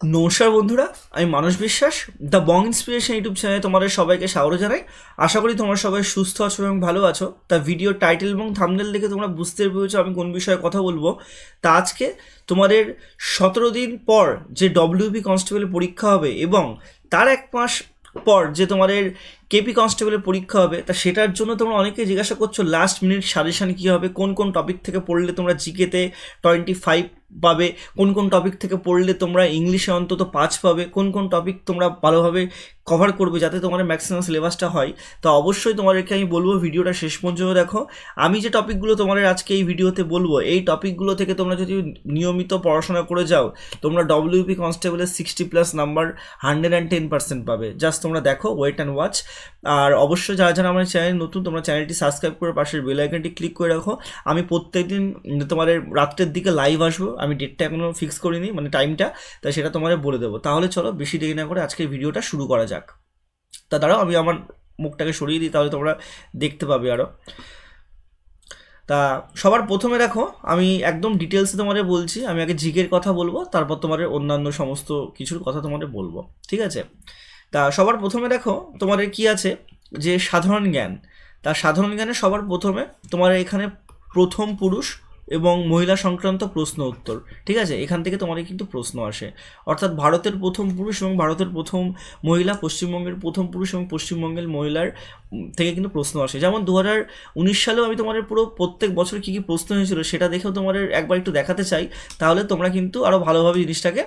নমস্কার বন্ধুরা, আমি মানস বিশ্বাস, দ্য বং ইন্সপিরেশন ইউটিউব চ্যানেলে তোমাদের সবাইকে স্বাগত জানাই। আশা করি তোমরা সবাই সুস্থ আছো এবং ভালো আছো। তা ভিডিও টাইটেল এবং থামনেল দেখে তোমরা বুঝতে পেরেছ আমি কোন বিষয়ে কথা বলব। তা আজকে তোমাদের সতেরো দিন পর যে ডব্লিউপি কনস্টেবলের পরীক্ষা হবে এবং তার এক মাস পর যে তোমাদের কেপি কনস্টেবলের পরীক্ষা হবে, তা সেটার জন্য তোমরা অনেকে জিজ্ঞাসা করছ লাস্ট মিনিট সাজেশান কী হবে, কোন কোন টপিক থেকে পড়লে তোমরা জিকেতে টোয়েন্টি ফাইভ পাবে, কোন কোন টপিক থেকে পড়লে তোমরা ইংলিশে অন্তত পাঁচ পাবে, কোন কোন টপিক তোমরা ভালোভাবে কভার করবে যাতে তোমার ম্যাক্সিমাম সিলেবাসটা হয়। তো অবশ্যই তোমাদেরকে আমি বলব ভিডিওটা শেষ পর্যন্ত দেখো। আমি যে টপিকগুলো তোমাদের আজকে এই ভিডিওতে বলব, এই টপিকগুলো থেকে তোমরা যদি নিয়মিত পড়াশোনা করে যাও, তোমরা ডব্লিউপি কনস্টেবলের sixty plus number hundred and ten percent পাবে। জাস্ট তোমরা দেখো ওয়েট অ্যান্ড ওয়াচ আর অবশ্যই যারা যারা আমার চ্যানেল নতুন, তোমরা চ্যানেলটি সাবস্ক্রাইব করে পাশের বেল আইকনটি ক্লিক করে রাখো। আমি প্রত্যেকদিন তোমাদের রাত্রের দিকে লাইভ আসব। আমি ডেটটা এখনও ফিক্স করিনি মানে টাইমটা তাই সেটা তোমাদের বলে দেবো। তাহলে চলো, বেশি দেরি না করে আজকে ভিডিওটা শুরু করা যাক। তা দাঁড়াও, আমি আমার মুখটাকে সরিয়ে দিই, তাহলে তোমরা দেখতে পাবে আরও তা সবার প্রথমে দেখো, আমি একদম ডিটেলসে তোমাদের বলছি, আমি আগে জিকের কথা বলব, তারপর তোমাদের অন্যান্য সমস্ত কিছুর কথা তোমাদের বলব, ঠিক আছে? তা সবার প্রথমে দেখো, তোমাদের কি আছে? যে সাধারণ জ্ঞান। তা সাধারণ জ্ঞানে সবার প্রথমে তোমার এখানে প্রথম পুরুষ এবং মহিলা সংক্রান্ত প্রশ্ন উত্তর। ঠিক আছে? এখান থেকে তোমাদের কিন্তু প্রশ্ন আসে। অর্থাৎ ভারতের প্রথম পুরুষ এবং ভারতের প্রথম মহিলা, পশ্চিমবঙ্গের প্রথম পুরুষ এবং পশ্চিমবঙ্গের মহিলার থেকে কিন্তু প্রশ্ন আসে। যেমন দু হাজার উনিশ সালেও আমি তোমাদের পুরো প্রত্যেক বছর কী কী প্রশ্ন হয়েছিল সেটা দেখেও তোমাদের একবার একটু দেখাতে চাই। তাহলে তোমরা কিন্তু আরও ভালোভাবে জিনিসটাকে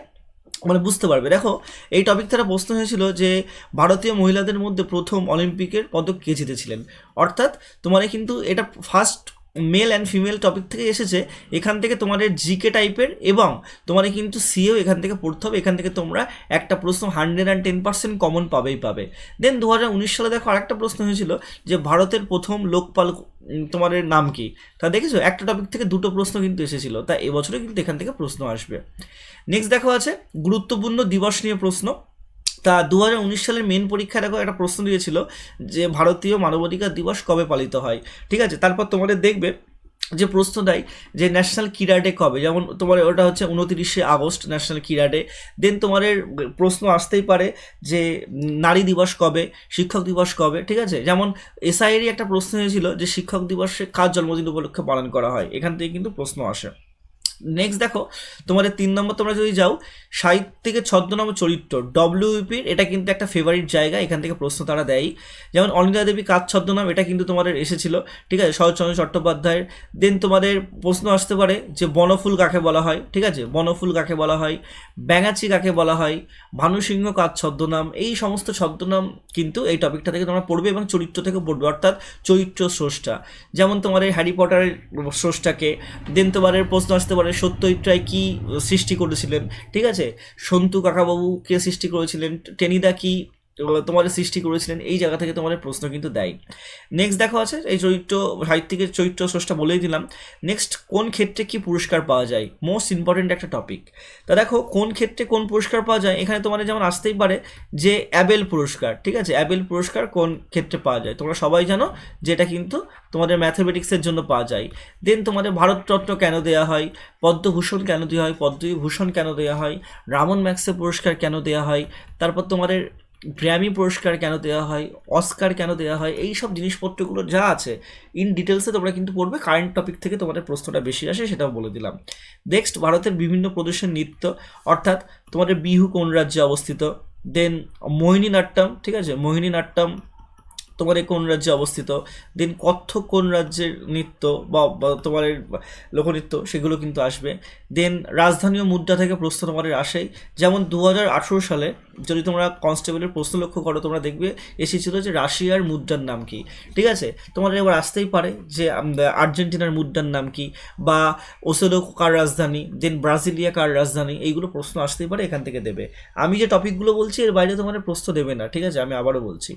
মানে বুঝতে পারবে। দেখো, এই টপিক তারা প্রশ্ন হয়েছিল যে ভারতীয় মহিলাদের মধ্যে প্রথম অলিম্পিকের পদক কে জিতেছিলেন? অর্থাৎ তোমার কিন্তু এটা first male and female topic থেকে এসেছে, এখান থেকে তোমাদের জিকে টাইপের এবং তোমার কিন্তু সিএও এখান থেকে পড়তে হবে, এখান থেকে তোমরা একটা প্রশ্ন hundred and ten percent common পাবেই পাবে। দেন দু হাজার উনিশ সালে দেখো আরেকটা প্রশ্ন হয়েছিল যে ভারতের প্রথম লোকপাল তোমাদের নাম কি? তা দেখেছ? একটা টপিক থেকে দুটো প্রশ্ন কিন্তু এসেছিল, তা এবছরে কিন্তু এখান থেকে প্রশ্ন আসবে। নেক্সট দেখো আছে, গুরুত্বপূর্ণ দিবস নিয়ে প্রশ্ন। তা দু হাজার উনিশ সালের মেন পরীক্ষায় দেখো একটা প্রশ্ন দিয়েছিল যে ভারতীয় মানবাধিকার দিবস কবে পালিত হয়। ঠিক আছে? তারপর তোমাদের দেখবে যে প্রশ্ন দেয় যে ন্যাশনাল ক্রীড়া ডে কবে? যেমন তোমার ওটা হচ্ছে উনতিরিশে আগস্ট ন্যাশনাল ক্রীড়া ডে দেন তোমাদের প্রশ্ন আসতেই পারে যে নারী দিবস কবে? শিক্ষক দিবস কবে? ঠিক আছে? যেমন এসআইয়েরই একটা প্রশ্ন হয়েছিল যে শিক্ষক দিবসে কার জন্মদিন উপলক্ষে পালন করা হয়? এখান থেকে কিন্তু প্রশ্ন আসে। নেক্সট দেখো, তোমাদের তিন নম্বর তোমরা যদি যাও সাহিত্যিকের ছদ্মনাম চরিত্র ডব্লিউপির এটা কিন্তু একটা ফেভারিট জায়গা, এখান থেকে প্রশ্ন তারা দেয় যেমন অনিতা দেবী কাজ ছদ্মনাম এটা কিন্তু তোমাদের এসেছিল, ঠিক আছে? শরৎচন্দ্র চট্টোপাধ্যায়ের। দেন তোমাদের প্রশ্ন আসতে পারে যে বনফুল কাকে বলা হয়, ঠিক আছে? বনফুল কাকে বলা হয়? ব্যাঙাচি কাকে বলা হয়? ভানুসিংহ কাজ ছদ্মনাম এই সমস্ত ছদ্মনাম কিন্তু এই টপিকটা থেকে তোমরা পড়বে এবং চরিত্র থেকে পড়বে, অর্থাৎ চরিত্র স্রষ্টা। যেমন তোমাদের হ্যারি পটারের স্রষ্টাকে দেন তোমাদের প্রশ্ন আসতে পারে সত্যজিৎ রায় কী সৃষ্টি করেছিলেন? ঠিক আছে? সন্তু কাকাবাবু কে সৃষ্টি করেছিলেন? টেনিদা কি তোমাদের সৃষ্টি করেছিলেন, এই জায়গা থেকে তোমাদের প্রশ্ন কিন্তু দেয়। নেক্সট দেখো আছে, এই চরিত্র সাহিত্যিকের চরিত্র স্রষ্টা বলেই দিলাম। নেক্সট কোন ক্ষেত্রে কি পুরস্কার পাওয়া যায়? মোস্ট ইম্পর্টেন্ট একটা টপিক তা দেখো, কোন ক্ষেত্রে কোন পুরস্কার পাওয়া যায়? এখানে তোমাদের যেমন আসতেই পারে যে অ্যাবেল পুরস্কার, ঠিক আছে? অ্যাবেল পুরস্কার কোন ক্ষেত্রে পাওয়া যায়? তোমরা সবাই জানো যে এটা কিন্তু তোমাদের ম্যাথামেটিক্সের জন্য পাওয়া যায়। দেন তোমাদের ভারতরত্ন কেন দেওয়া হয়? পদ্মভূষণ কেন দেওয়া হয়? পদ্মবিভূষণ কেন দেওয়া হয়? রামন ম্যাক্সে পুরস্কার কেন দেওয়া হয়? তারপর তোমাদের গ্র্যামি পুরস্কার কেন দেওয়া হয়, অস্কার কেন দেওয়া হয়, এই সব জিনিসপত্রগুলো যা আছে ইন ডিটেলসে তোমরা কিন্তু পড়বে কারেন্ট টপিক থেকে তোমাদের প্রশ্নটা বেশি আসে, সেটাও বলে দিলাম। নেক্সট ভারতের বিভিন্ন প্রদেশের নৃত্য, অর্থাৎ তোমাদের বিহু কোন রাজ্যে অবস্থিত? দেন মোহিনী নাট্যম ঠিক আছে? মোহিনীনাট্যম এই কোন রাজ্যে অবস্থিত? দেন কত্থক কোন রাজ্যের নৃত্য বা বা তোমার লোকনৃত্য সেগুলো কিন্তু আসবে। দেন রাজধানীয় মুদ্রা থেকে প্রশ্ন তোমাদের আসেই যেমন দু হাজার আঠেরো সালে যদি তোমরা কনস্টেবলের প্রশ্ন লক্ষ্য করো, তোমরা দেখবে এসেছিল যে রাশিয়ার মুদ্রার নাম কি। ঠিক আছে? তোমাদের এবার আসতেই পারে যে আর্জেন্টিনার মুদ্রার নাম কি বা ওসেলো কার রাজধানী দেন ব্রাজিলিয়া কার রাজধানী, এইগুলো প্রশ্ন আসতেই পারে, এখান থেকে দেবে। আমি যে টপিকগুলো বলছি, এর বাইরে তোমাদের প্রশ্ন দেবে না। ঠিক আছে? আমি আবারও বলছি।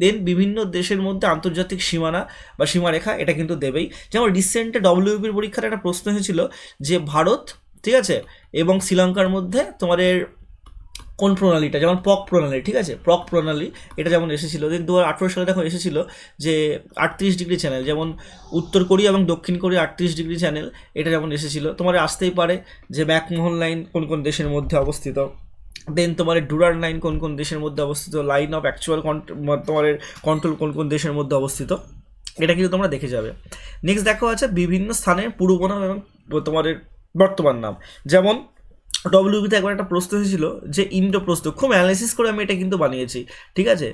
দেন বিভিন্ন দেশের মধ্যে আন্তর্জাতিক সীমানা বা সীমারেখা এটা কিন্তু দেবেই। যেমন রিসেন্টে ডব্লিউপির পরীক্ষার একটা প্রশ্ন হয়েছিল যে ভারত, ঠিক আছে, এবং শ্রীলঙ্কার মধ্যে তোমাদের কোন প্রণালীটা? যেমন পক প্রণালী, ঠিক আছে, পক প্রণালী এটা যেমন এসেছিল। দু হাজার আঠেরো সালে দেখো এসেছিল যে আটত্রিশ ডিগ্রি চ্যানেল যেমন উত্তর কোরিয়া এবং দক্ষিণ কোরিয়া আটত্রিশ ডিগ্রি চ্যানেল এটা যেমন এসেছিল। তোমার আসতেই পারে যে ম্যাকমোহন লাইন কোন কোন দেশের মধ্যে অবস্থিত। দেন তোমার ডুরার লাইন কোন কোন দেশের মধ্যে অবস্থিত? লাইন অফ অ্যাকচুয়াল তোমার কন্ট্রোল কোন কোন দেশের মধ্যে অবস্থিত? এটা কিন্তু তোমরা দেখে যাবে। নেক্সট দেখো আছে বিভিন্ন স্থানের পূর্ব নাম এবং তোমার বর্তমান নাম। যেমন ডব্লিউবিতে একবার একটা প্রশ্ন এসেছিল যে ইন্দ্রপ্রস্থ খুব অ্যানালিসিস করে আমি এটা কিন্তু বানিয়েছি। ঠিক আছে?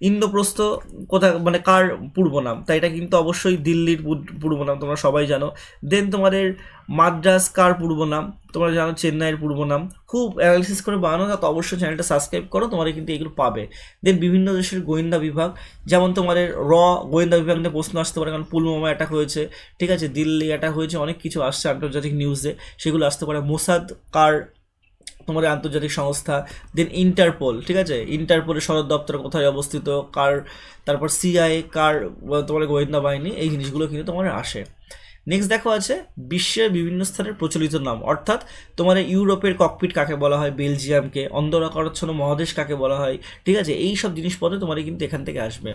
ইন্দ্রপ্রস্থ কোথা মানে কার পূর্ব নাম তাই এটা কিন্তু অবশ্যই দিল্লির পূর- পূর্ব নাম তোমরা সবাই জানো। দেন তোমাদের মাদ্রাস কার পূর্ব নাম তোমরা জানো চেন্নাইয়ের পূর্ব নাম খুব অ্যানালিসিস করে বানানো, তো অবশ্যই চ্যানেলটা সাবস্ক্রাইব করো তোমরা কিন্তু এগুলো পাবে। দেন বিভিন্ন দেশের গোয়েন্দা বিভাগ, যেমন তোমাদের র গোয়েন্দা বিভাগ নিয়ে প্রশ্ন আসতে পারে, কারণ পুলওয়ামা অ্যাটাক হয়েছে। ঠিক আছে, দিল্লি অ্যাটাক হয়েছে, অনেক কিছু আসছে আন্তর্জাতিক নিউজে সেগুলো আসতে পারে। মোসাদ কার তোমাদের আন্তর্জাতিক সংস্থা দেন ইন্টারপোল ঠিক আছে? ইন্টারপোলের সদর দপ্তর কোথায় অবস্থিত, কার, তারপর সিআই কার তোমার গোয়েন্দা বাহিনী, এই জিনিসগুলো কিন্তু তোমার আসে। নেক্সট দেখো আছে, বিশ্বের বিভিন্ন স্থানের প্রচলিত নাম। অর্থাৎ তোমার ইউরোপের ককপিট কাকে বলা হয়? বেলজিয়ামকে অন্ধরাকরাচ্ছন্ন মহাদেশ কাকে বলা হয়? ঠিক আছে? এই সব জিনিসপত্র তোমার কিন্তু এখান থেকে আসবে।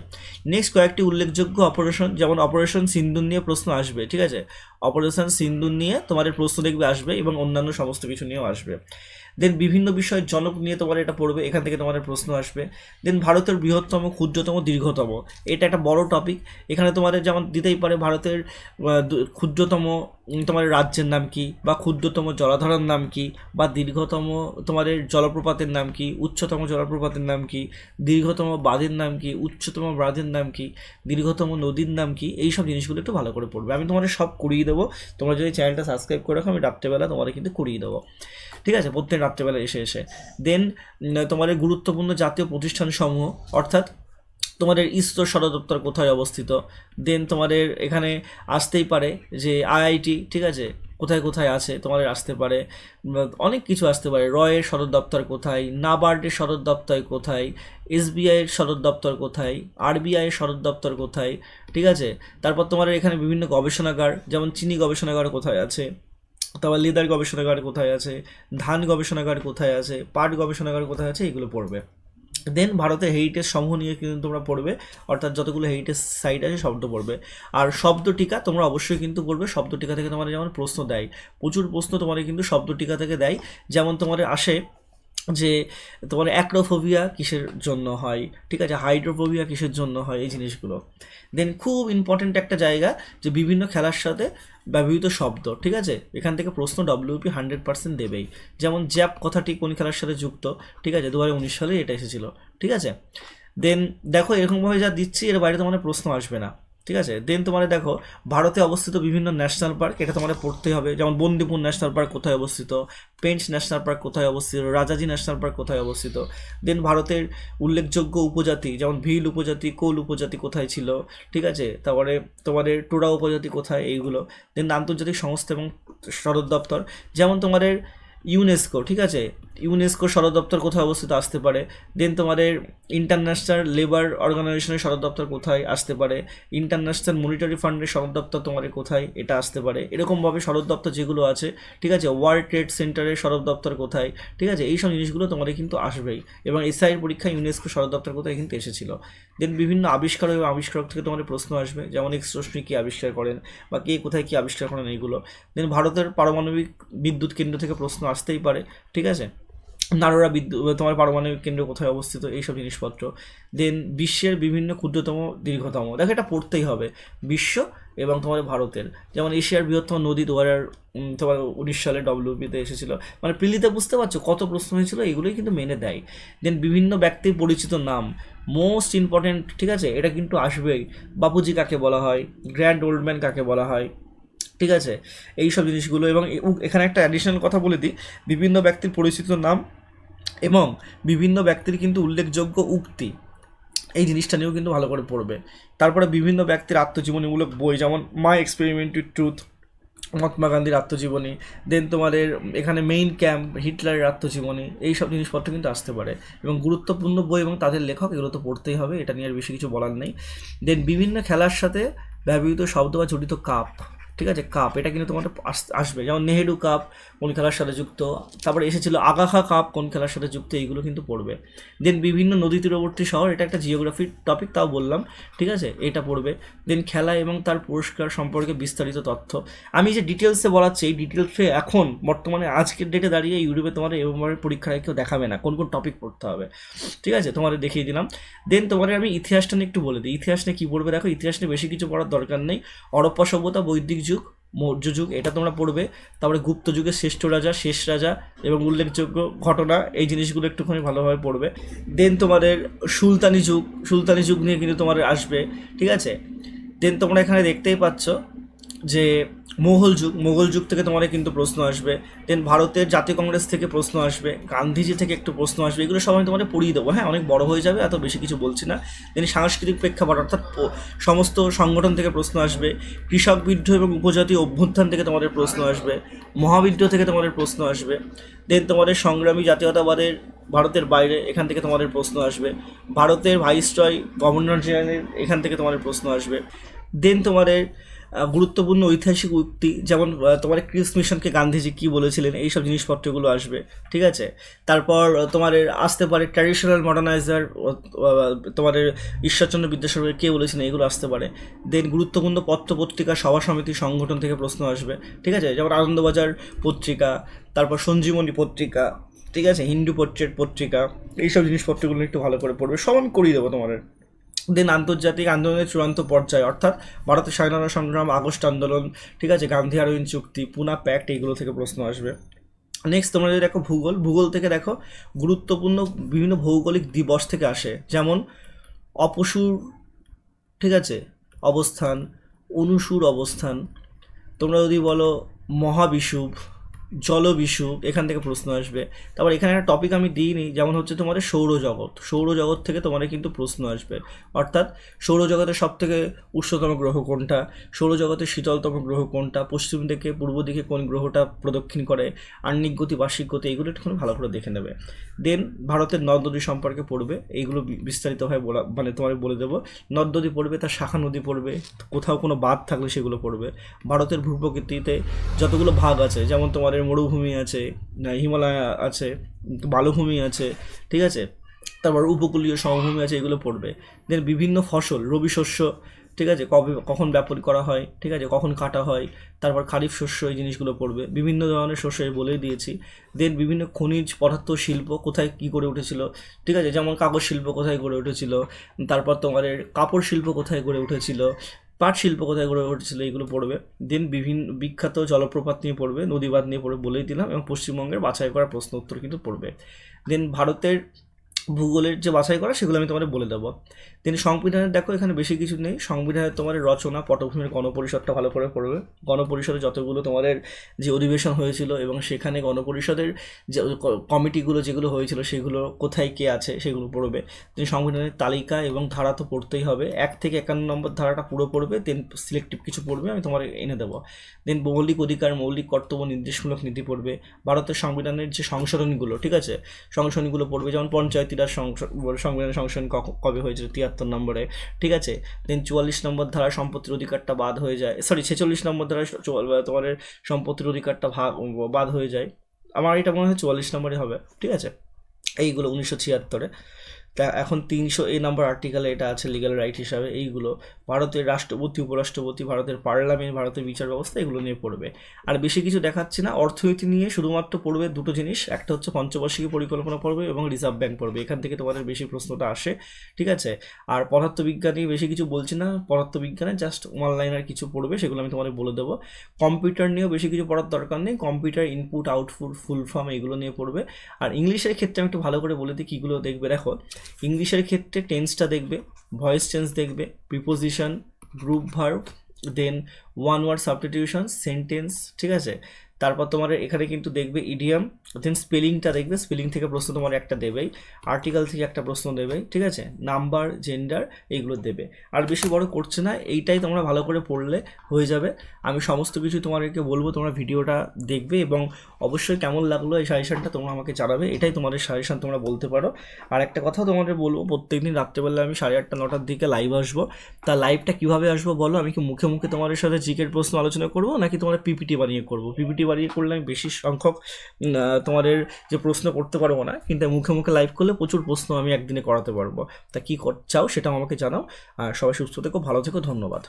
নেক্সট কয়েকটি উল্লেখযোগ্য অপারেশন যেমন অপারেশন সিন্দুর নিয়ে প্রশ্ন আসবে, ঠিক আছে? অপারেশন সিন্দুর নিয়ে তোমাদের প্রশ্ন দেখবে, আসবে এবং অন্যান্য সমস্ত কিছু নিয়েও আসবে। দেন বিভিন্ন বিষয়ের জনক নিয়ে তোমার এটা পড়বে, এখান থেকে তোমাদের প্রশ্ন আসবে। দেন ভারতের বৃহত্তম, ক্ষুদ্রতম, দীর্ঘতম, এটা একটা বড় টপিক এখানে তোমাদের যেমন দিতেই পারে, ভারতের ক্ষুদ্রতম তোমার রাজ্যের নাম কি? বা ক্ষুদ্রতম জলাধারের নাম কি? বা দীর্ঘতম তোমাদের জলপ্রপাতের নাম কি? উচ্চতম জলপ্রপাতের নাম কি? দীর্ঘতম বাঁধের নাম কি? উচ্চতম বাঁধের নাম কি? দীর্ঘতম নদীর নাম কি? এই সব জিনিসগুলো একটু ভালো করে পড়বে। আমি তোমাদের সব করিয়ে দেবো। তোমরা যদি চ্যানেলটা সাবস্ক্রাইব করে রাখো, আমি রাত্রেবেলা তোমাদের কিন্তু করিয়ে দেবো। ঠিক আছে? প্রত্যেক রাত্রেবেলা এসে এসে। দেন তোমাদের গুরুত্বপূর্ণ জাতীয় প্রতিষ্ঠান সমূহ অর্থাৎ তোমাদের ইসরো সদর দপ্তর কোথায় অবস্থিত? দেন তোমাদের এখানে আসতেই পারে যে আইআইটি ঠিক আছে? কোথায় কোথায় আছে? তোমাদের আসতে পারে অনেক কিছু আসতে পারে। রয়ের সদর দপ্তর কোথায়? নাবার্ডের সদর দপ্তর কোথায়? এসবিআইয়ের সদর দপ্তর কোথায়? আরবিআইয়ের সদর দপ্তর কোথায়? ঠিক আছে? তারপর তোমাদের এখানে বিভিন্ন গবেষণাগার, যেমন চিনি গবেষণাগার কোথায় আছে? তারপর লেদার গবেষণাগার কোথায় আছে, ধান গবেষণাগার কোথায় আছে, পাট গবেষণাগার কোথায় আছে এগুলো পড়বে। দেন ভারতে হেরিটেজ সমূহ নিয়ে কিন্তু তোমরা পড়বে, অর্থাৎ যতগুলো হেরিটেজ সাইট আছে শব্দ পড়বে। আর শব্দ টিকা তোমরা অবশ্যই কিন্তু পড়বে, শব্দ টিকা থেকে তোমাদের যেমন প্রশ্ন দেয়, প্রচুর প্রশ্ন তোমাদের কিন্তু শব্দ টিকা থেকে দেয়। যেমন তোমাদের আসে যে তোমার অ্যাক্রোফোবিয়া কিসের জন্য হয়, ঠিক আছে? হাইড্রোফোবিয়া কিসের জন্য হয়, এই জিনিসগুলো। দেন খুব ইম্পর্ট্যান্ট একটা জায়গা যে বিভিন্ন খেলার সাথে ব্যবহৃত শব্দ, ঠিক আছে? এখান থেকে প্রশ্ন ডব্লিউপি হান্ড্রেড পার্সেন্ট দেবেই। যেমন জ্যাপ কথাটি কোন খেলার সাথে যুক্ত? ঠিক আছে দু হাজার উনিশ সালে এটা এসেছিল, ঠিক আছে? দেন দেখো এরকমভাবে যা দিচ্ছি, এর বাইরে তো তোমাদের প্রশ্ন আসবে না। ঠিক আছে? দেন তোমার দেখো, ভারতে অবস্থিত বিভিন্ন ন্যাশনাল পার্ক এটা তোমাদের পড়তে হবে। যেমন বন্দিপুর ন্যাশনাল পার্ক কোথায় অবস্থিত? পেঞ্চ ন্যাশনাল পার্ক কোথায় অবস্থিত? রাজাজি ন্যাশনাল পার্ক কোথায় অবস্থিত? দেন ভারতের উল্লেখযোগ্য উপজাতি, যেমন ভিল উপজাতি, কোল উপজাতি কোথায় ছিল? ঠিক আছে? তারপরে তোমাদের টোরা উপজাতি কোথায়? এইগুলো। দেন আন্তর্জাতিক সংস্থা এবং সদর দপ্তর। যেমন তোমাদের ইউনেস্কো ঠিক আছে? ইউনেস্কো সদর দপ্তর কোথায় অবস্থিত আসতে পারে? দেন তোমাদের ইন্টারন্যাশনাল লেবার অর্গানাইজেশনের সদর দপ্তর কোথায় আসতে পারে? ইন্টারন্যাশনাল মনিটারি ফান্ডের সদর দপ্তর তোমাদের কোথায়? এটা আসতে পারে। এরকমভাবে সদর দপ্তর যেগুলো আছে, ঠিক আছে? ওয়ার্ল্ড ট্রেড সেন্টারের সদর দপ্তর কোথায়? ঠিক আছে? এই সব জিনিসগুলো তোমাদের কিন্তু আসবেই। এবং এসআইয়ের পরীক্ষায় ইউনেস্কো সদর দপ্তর কোথায় কিন্তু এসেছিল। দেন বিভিন্ন আবিষ্কার এবং আবিষ্কারক থেকে তোমাদের প্রশ্ন আসবে, যেমন এক্স রশ্মি কী আবিষ্কার করেন বা কে কোথায় কী আবিষ্কার করেন এইগুলো। দেন ভারতের পারমাণবিক বিদ্যুৎ কেন্দ্র থেকে প্রশ্ন আসতেই পারে, ঠিক আছে? নারোরা বিদ্যুৎ তোমার পারমাণবিক কেন্দ্র কোথায় অবস্থিত, এইসব জিনিসপত্র। দেন বিশ্বের বিভিন্ন ক্ষুদ্রতম, দীর্ঘতম, দেখো এটা পড়তেই হবে। বিশ্ব এবং তোমার ভারতের। যেমন এশিয়ার বৃহত্তম নদী দু হাজার তোমার উনিশ সালে ডব্লিউপিতে এসেছিল। মানে প্রিলিতে বুঝতে পারছ কত প্রশ্ন হয়েছিল, এগুলোই কিন্তু মেনে দেয় দেন বিভিন্ন ব্যক্তির পরিচিত নাম। মোস্ট ইম্পর্টেন্ট ঠিক আছে? এটা কিন্তু আসবেই। বাপুজি কাকে বলা হয়? গ্র্যান্ড ওল্ড ম্যান কাকে বলা হয়? ঠিক আছে? এই সব জিনিসগুলো এবং এখানে একটা অ্যাডিশনাল কথা বলে দিই। বিভিন্ন ব্যক্তির পরিচিত নাম। এবং বিভিন্ন ব্যক্তির কিন্তু উল্লেখযোগ্য উক্তি। এই জিনিসটা নিয়েও কিন্তু ভালো করে পড়বে। তারপরে বিভিন্ন ব্যক্তির আত্মজীবনীমূলক বই, যেমন মাই এক্সপেরিমেন্টেড ট্রুথ মহাত্মা গান্ধীর আত্মজীবনী দেন তোমাদের এখানে মেইন ক্যাম্প হিটলারের আত্মজীবনী, এই সব জিনিসপত্র কিন্তু আসতে পারে। এবং গুরুত্বপূর্ণ বই এবং তাদের লেখক, এগুলো তো পড়তেই হবে, এটা নিয়ে আর বেশি কিছু বলার নেই। দেন বিভিন্ন খেলার সাথে ব্যবহৃত শব্দ বা জড়িত কাপ। ঠিক আছে কাপ এটা কিন্তু তোমাদের আস- আসবে। যেমন নেহেরু কাপ কোন খেলার সাথে যুক্ত। তারপরে এসেছিল আগাখা কাপ কোন খেলার সাথে যুক্ত, এইগুলো কিন্তু পড়বে। দেন বিভিন্ন নদী তীরবর্তী শহর, এটা একটা জিওগ্রাফির টপিক তাও বললাম। ঠিক আছে, এটা পড়বে। দেন খেলা এবং তার পুরস্কার সম্পর্কে বিস্তারিত তথ্য। আমি যে ডিটেলসে বলাচ্ছি, এই ডিটেলসে এখন, বর্তমানে আজকের ডেটে দাঁড়িয়ে ইউটিউবে তোমার এবার পরীক্ষায় কেউ দেখাবে না, কোন কোন টপিক পড়তে হবে। ঠিক আছে, তোমাদের দেখিয়ে দিলাম। দেন তোমাদের আমি ইতিহাসটা নিয়ে একটু বলে দিই। ইতিহাস নিয়ে কী পড়বে দেখো, ইতিহাস নিয়ে বেশি কিছু পড়ার দরকার নেই। হরপ্পা সভ্যতা, বৈদিক যুগ, মৌর্য যুগ, এটা তোমরা পড়বে। তারপরে গুপ্ত যুগের শ্রেষ্ঠ রাজা, শেষ রাজা এবং উল্লেখযোগ্য ঘটনা, এই জিনিসগুলো একটুখানি ভালোভাবে পড়বে। দেন তোমাদের সুলতানি যুগ সুলতানি যুগ নিয়ে কিন্তু তোমাদের আসবে, ঠিক আছে? দেন তোমরা এখানে দেখতেই পাচ্ছ যে মোগল যুগ মোগল যুগ থেকে তোমাদের কিন্তু প্রশ্ন আসবে। দেন ভারতের জাতীয় কংগ্রেস থেকে প্রশ্ন আসবে। গান্ধীজি থেকে একটু প্রশ্ন আসবে। এগুলো সব আমি তোমাদের পড়িয়ে দেবো। হ্যাঁ অনেক বড় হয়ে যাবে, এত বেশি কিছু বলছি না। দেন সাংস্কৃতিক প্রেক্ষাপট, অর্থাৎ সমস্ত সংগঠন থেকে প্রশ্ন আসবে। কৃষক বিদ্রোহ এবং উপজাতীয় অভ্যুত্থান থেকে তোমাদের প্রশ্ন আসবে। মহাবিদ্রোহ থেকে তোমাদের প্রশ্ন আসবে। দেন তোমাদের সংগ্রামী জাতীয়তাবাদের ভারতের বাইরে এখান থেকে তোমাদের প্রশ্ন আসবে। ভারতের ভাইসরয় গভর্নর জেনারেল এখান থেকে তোমাদের প্রশ্ন আসবে। দেন তোমাদের গুরুত্বপূর্ণ ঐতিহাসিক উক্তি, যেমন তোমার ক্রিস মিশনকে গান্ধীজি কী বলেছিলেন, এইসব জিনিসপত্রগুলো আসবে, ঠিক আছে? তারপর তোমার আসতে পারে ট্র্যাডিশনাল মডার্নাইজার তোমাদের ঈশ্বরচন্দ্র বিদ্যাসাগর কে বলেছিলেন, এগুলো আসতে পারে। দেন গুরুত্বপূর্ণ পত্র পত্রিকা সভা সমিতি সংগঠন থেকে প্রশ্ন আসবে, ঠিক আছে? যেমন আনন্দবাজার পত্রিকা, তারপর সঞ্জীবনী পত্রিকা, ঠিক আছে? হিন্দু পোর্ট্রেট পত্রিকা, এইসব জিনিসপত্রগুলো একটু ভালো করে পড়বে আমি করিয়ে দেবো তোমাদের দেন আন্তর্জাতিক আন্দোলনের চূড়ান্ত পর্যায়ে, অর্থাৎ ভারতের স্বাধীনতা সংগ্রাম, আগস্ট আন্দোলন, ঠিক আছে, গান্ধী আরোহীন চুক্তি পুনা প্যাক্ট এইগুলো থেকে প্রশ্ন আসবে। নেক্সট তোমরা যদি দেখো ভূগোল ভূগোল থেকে দেখো গুরুত্বপূর্ণ বিভিন্ন ভৌগোলিক দিবস থেকে আসে, যেমন অপসুর, ঠিক আছে, অবস্থান, অনুসুর অবস্থান, তোমরা যদি বলো মহাবিষুব জলবিষুব এখান থেকে প্রশ্ন আসবে। তারপর এখানে একটা টপিক আমি দিইনি, যেমন হচ্ছে তোমাদের সৌরজগৎ। সৌরজগৎ থেকে তোমাদের কিন্তু প্রশ্ন আসবে। অর্থাৎ সৌরজগতের সব থেকে উষ্ণতম গ্রহ কোনটা? সৌরজগতের শীতলতম গ্রহ কোনটা? পশ্চিম দিকে, পূর্ব দিকে কোন গ্রহটা প্রদক্ষিণ করে? আহ্নিক গতি, বার্ষিক গতি, এগুলো একটুখানি ভালো করে দেখে নেবে। দেন ভারতের নদ নদী সম্পর্কে পড়বে। এইগুলো বিস্তারিতভাবে বলা মানে তোমার বলে দেবো। নদ নদী পড়বে, তার শাখা নদী পড়বে, কোথাও কোনো বাঁধ থাকলে সেগুলো পড়বে। ভারতের ভূপ্রকৃতিতে যতগুলো ভাগ আছে, যেমন তোমাদের মরুভূমি আছে হিমালয় আছে, বালুভূমি আছে, ঠিক আছে? তারপর উপকূলীয় সমভূমি আছে, এগুলো পড়বে। দেন বিভিন্ন ফসল, রবি শস্য, ঠিক আছে? কবে, কখন ব্যাপন করা হয়, ঠিক আছে? কখন কাটা হয়, তারপর খারিফ শস্য এই জিনিসগুলো পড়বে। বিভিন্ন ধরনের শস্য বলেই দিয়েছি। দেন বিভিন্ন খনিজ পদার্থ, শিল্প, কোথায় কী করে উঠেছিল, ঠিক আছে? যেমন কাগজ শিল্প কোথায় গড়ে উঠেছিল, তারপর তোমার কাপড় শিল্প কোথায় গড়ে উঠেছিল পাট শিল্প কোথায় গড়ে উঠেছিল, এইগুলো পড়বে। দেন বিভিন্ন বিখ্যাত জলপ্রপাত নিয়ে পড়বে নদীবাদ নিয়ে পড়বে বলেই দিলাম, এবং পশ্চিমবঙ্গের বাছাই করা প্রশ্ন উত্তর কিন্তু পড়বে। দেন ভারতের ভূগোলের যে বাছাই করা, সেগুলো আমি তোমাদের বলে দেবো। দেন সংবিধানের দেখো এখানে বেশি কিছু নেই। সংবিধানের তোমার রচনা, পটভূমির গণপরিষদটা ভালো করে পড়বে। গণপরিষদে যতগুলো তোমাদের যে অধিবেশন হয়েছিল এবং সেখানে গণপরিষদের যে কমিটিগুলো যেগুলো হয়েছিল সেগুলো কোথায় কে আছে সেগুলো পড়বে। দেন সংবিধানের তালিকা এবং ধারা তো পড়তেই হবে। এক থেকে একান্ন নম্বর ধারাটা পুরো পড়বে, দেন সিলেক্টিভ কিছু পড়বে, আমি তোমার এনে দেবো। দেন মৌলিক অধিকার, মৌলিক কর্তব্য, নির্দেশমূলক নীতি পড়বে। ভারতের সংবিধানের যে সংশোধনীগুলো, ঠিক আছে? সংশোধনীগুলো পড়বে, যেমন পঞ্চায়েতি রাজ সংশ- সংবিধানের সংশোধন কবে হয়েছিল? তিয়াত্তর নম্বরে, ঠিক আছে? দেন চুয়াল্লিশ নম্বর ধারা সম্পত্তির অধিকারটা বাদ হয়ে যায়। সরি ছেচল্লিশ নম্বর ধারা তোমার সম্পত্তির অধিকারটা বাদ হয়ে যায়। আমার এটা মনে হয় চুয়াল্লিশ নম্বরই হবে, ঠিক আছে? এইগুলো উনিশশো ছিয়াত্তরে। তা এখন তিনশো এই নাম্বার আর্টিকেলে এটা আছে লিগ্যাল রাইট হিসাবে, এইগুলো ভারতের রাষ্ট্রপতি, উপরাষ্ট্রপতি, ভারতের পার্লামেন্ট ভারতের বিচার ব্যবস্থা, এগুলো নিয়ে পড়বে। আর বেশি কিছু দেখাচ্ছে না, অর্থনীতি নিয়ে শুধুমাত্র পড়বে দুটো জিনিস, একটা হচ্ছে পঞ্চবার্ষিকী পরিকল্পনা পড়বে এবং রিজার্ভ ব্যাংক পড়বে, এখান থেকে তোমাদের বেশি প্রশ্নটা আসে, ঠিক আছে? আর পদার্থবিজ্ঞান নিয়ে বেশি কিছু বলছি না, পদার্থবিজ্ঞানে জাস্ট অনলাইনের কিছু পড়বে, সেগুলো আমি তোমাদের বলে দেবো। কম্পিউটার নিয়েও বেশি কিছু পড়ার দরকার নেই, computer input output full form এগুলো নিয়ে পড়বে। আর ইংলিশের ক্ষেত্রে আমি একটু ভালো করে বলে দিই কীগুলো দেখবে দেখো ইংলিশের ক্ষেত্রে টেন্সটা দেখবে ভয়েস টেন্স দেখবে preposition group verb then one word substitution sentence ঠিক আছে? তারপর তোমার এখানে কিন্তু দেখবে ইডিয়াম দেন স্পেলিংটা দেখবে স্পেলিং থেকে প্রশ্ন তোমার একটা দেবেই আর্টিকেল থেকে একটা প্রশ্ন দেবেই, ঠিক আছে? নাম্বার জেন্ডার এইগুলো দেবে। আর বেশি বড় করছে না, এইটাই তোমরা ভালো করে পড়লে হয়ে যাবে। আমি সমস্ত কিছু তোমাদেরকে বলব, তোমরা ভিডিওটা দেখবে এবং অবশ্যই কেমন লাগল এই সাজেশনটা তোমরা আমাকে জানাবে, এটাই তোমাদের সাজেশন তোমরা বলতে পারো। আর একটা কথা তোমাদের বলব, প্রত্যেকদিন রাত্রেবেলা আমি সাড়ে আটটা, নটার দিকে লাইভ আসব। তা লাইভটা কীভাবে আসব বলো? আমি কি মুখে মুখে তোমাদের সাথে জিকের প্রশ্ন আলোচনা করব, নাকি তোমাদের পিপিটি বানিয়ে করব? পিপিটি বানিয়ে করলে আমি বেশি সংখ্যক তোমাদের যে প্রশ্ন করতে পারব না, কিন্তু মুখে মুখে লাইভ করলে প্রচুর প্রশ্ন আমি একদিনে করাতে পারব। তা কী চাও সেটাও আমাকে জানাও। আর সবাই সুস্থ থেকো, ভালো থেকো, ধন্যবাদ।